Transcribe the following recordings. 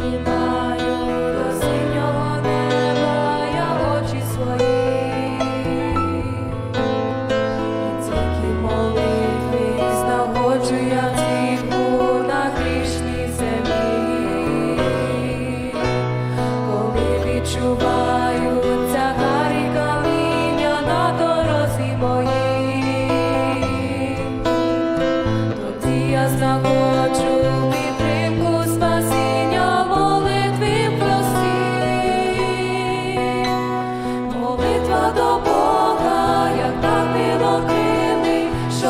última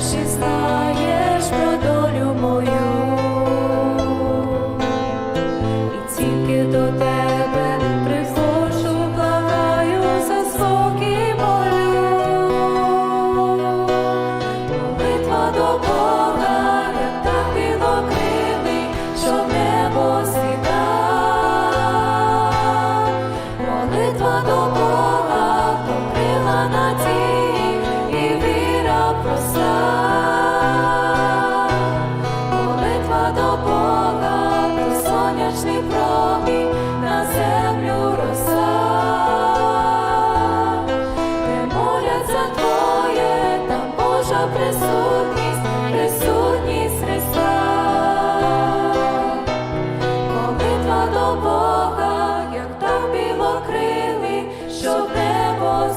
бачиш знаєш про долю мою. І тільки до тебе приходжу, благаю за молю. Молитва до Бога, як так білокрилий, що в. Молитва до Бога, присутність, присутність Христа. Молитва до Бога, як так білокрилий, що в небо.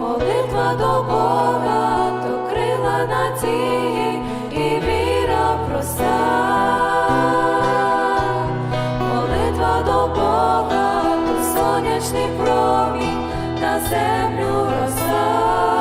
Молитва до Бога, то крила і віра проста. Молитва до Бога, сонячний промінь на землю роса,